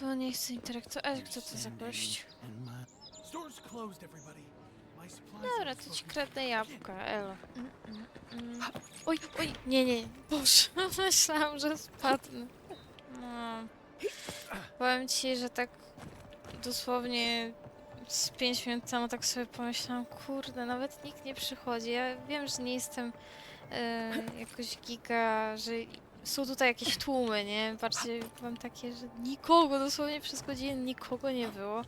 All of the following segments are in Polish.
To nie chcę interaktować. Kto to za gość? Dobra, to ci kradnę jabłka, elo. Mm, mm, mm. Oj, oj, nie, nie, Boże, myślałam, że spadnę. No. Powiem ci, że tak dosłownie z 5 minut temu tak sobie pomyślałam, kurde, nawet nikt nie przychodzi. Ja wiem, że nie jestem e, jakoś giga, że są tutaj jakieś tłumy, nie? Bardziej mam takie, że nikogo, dosłownie przez godzinę nikogo nie było.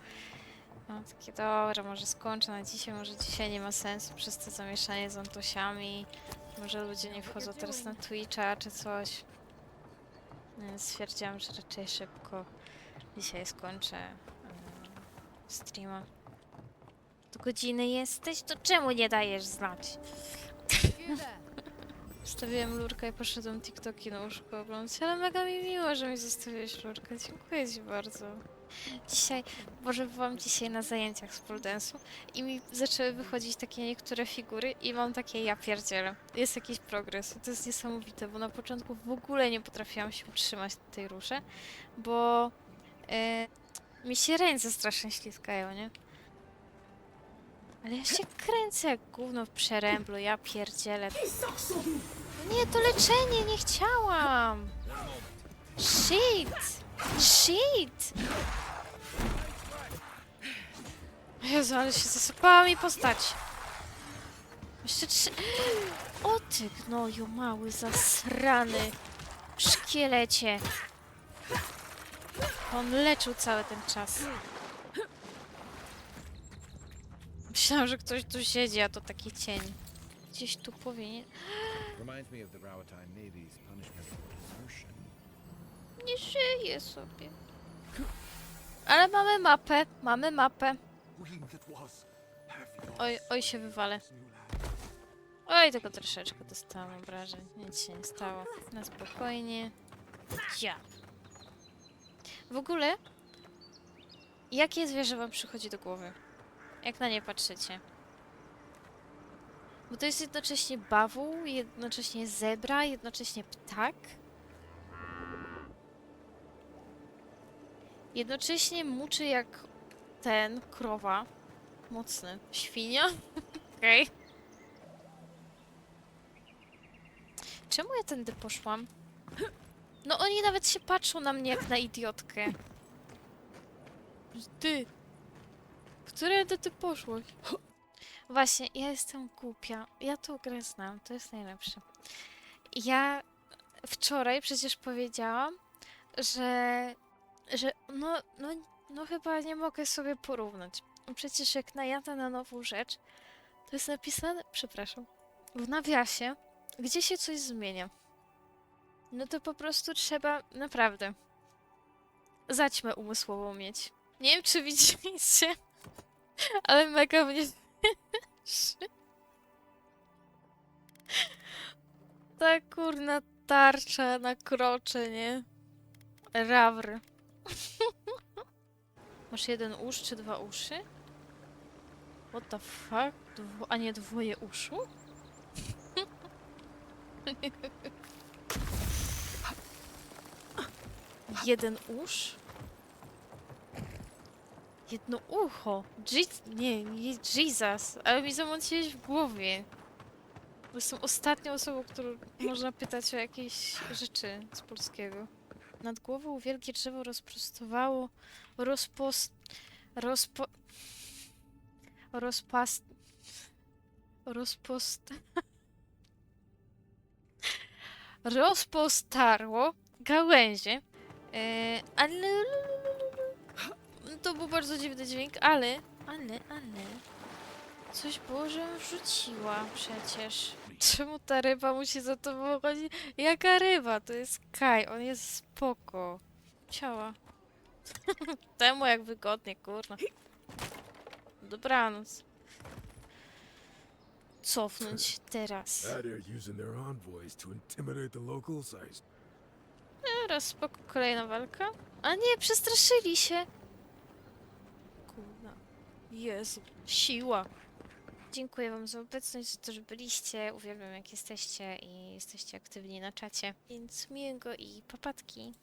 No, takie dobra, może skończę na dzisiaj, może dzisiaj nie ma sensu przez to zamieszanie z Antosiami. Może ludzie nie wchodzą teraz na Twitcha czy coś. Więc stwierdziłam, że raczej szybko dzisiaj skończę em, streama. Do godziny jesteś? To czemu nie dajesz znać? Wstawiłem lurkę i poszedłem TikToki na łóżko oglądać, ale mega mi miło, że mi zostawiłeś lurkę. Dziękuję ci bardzo. Dzisiaj, może byłam dzisiaj na zajęciach z dance'u i mi zaczęły wychodzić takie niektóre figury i mam takie ja pierdzielę. Jest jakiś progres. To jest niesamowite, bo na początku w ogóle nie potrafiłam się utrzymać tej rusze, bo e, mi się ręce strasznie ślizgają, nie? Ale ja się kręcę jak gówno w przeręblu, ja pierdzielę. No nie, to leczenie, nie chciałam! Shit! Shit! Jezu, ale się zasypała mi postać. Jeszcze trzy... O ty gnoju mały, zasrany. Szkielecie. On leczył cały ten czas. Myślałam, że ktoś tu siedzi, a to taki cień. Gdzieś tu powinien... Reminds me of the Rawatine Navy's punishment for desertion. Nie żyje sobie. Ale mamy mapę, mamy mapę. Oj, oj się wywalę. Oj, tylko troszeczkę dostałam obrażeń. Nic się nie stało. Na spokojnie. Ja. W ogóle, jakie zwierzę wam przychodzi do głowy? Jak na nie patrzycie? Bo to jest jednocześnie bawół, jednocześnie zebra, jednocześnie ptak. Jednocześnie muczy jak ten, krowa. Mocny. Świnia? Okej. Czemu ja tędy poszłam? No oni nawet się patrzą na mnie jak na idiotkę. Ty. W którędy ty poszłaś? Właśnie, ja jestem głupia. Ja tą grę znam, to jest najlepsze. Ja wczoraj przecież powiedziałam, że, że no, no, no chyba nie mogę sobie porównać. Przecież jak najadę na nową rzecz, to jest napisane, przepraszam, w nawiasie, gdzie się coś zmienia. No to po prostu trzeba naprawdę zaćmę umysłową mieć. Nie wiem, czy widzieliście, ale mega mnie śmieszy. Ta kurna tarcza na krocze, nie? Rawr. Masz jeden usz czy dwa uszy? What the fuck? Dwo a nie dwoje uszu? Jeden usz? Jedno ucho. Jeez, nie, nie Jesus, ale mi zamąciłeś w głowie. Bo jestem ostatnią osobą, którą można pytać o jakieś rzeczy z polskiego. Nad głową wielkie drzewo rozprostowało, rozpos... rozpo... rozpast... rozpost... rozpostarło gałęzie, e, ale to był bardzo dziwny dźwięk, ale, ale, ale coś było, że wrzuciła przecież. Czemu ta ryba musi za to chodzić? Jaka ryba? To jest Kaj, on jest spoko. Ciała. Temu jak wygodnie, kurna. Dobranoc. Cofnąć teraz. Teraz spoko, kolejna walka. A nie, przestraszyli się. Jezu, siła. Dziękuję wam za obecność, za to, że byliście. Uwielbiam jak jesteście i jesteście aktywni na czacie. Więc miłego i papatki.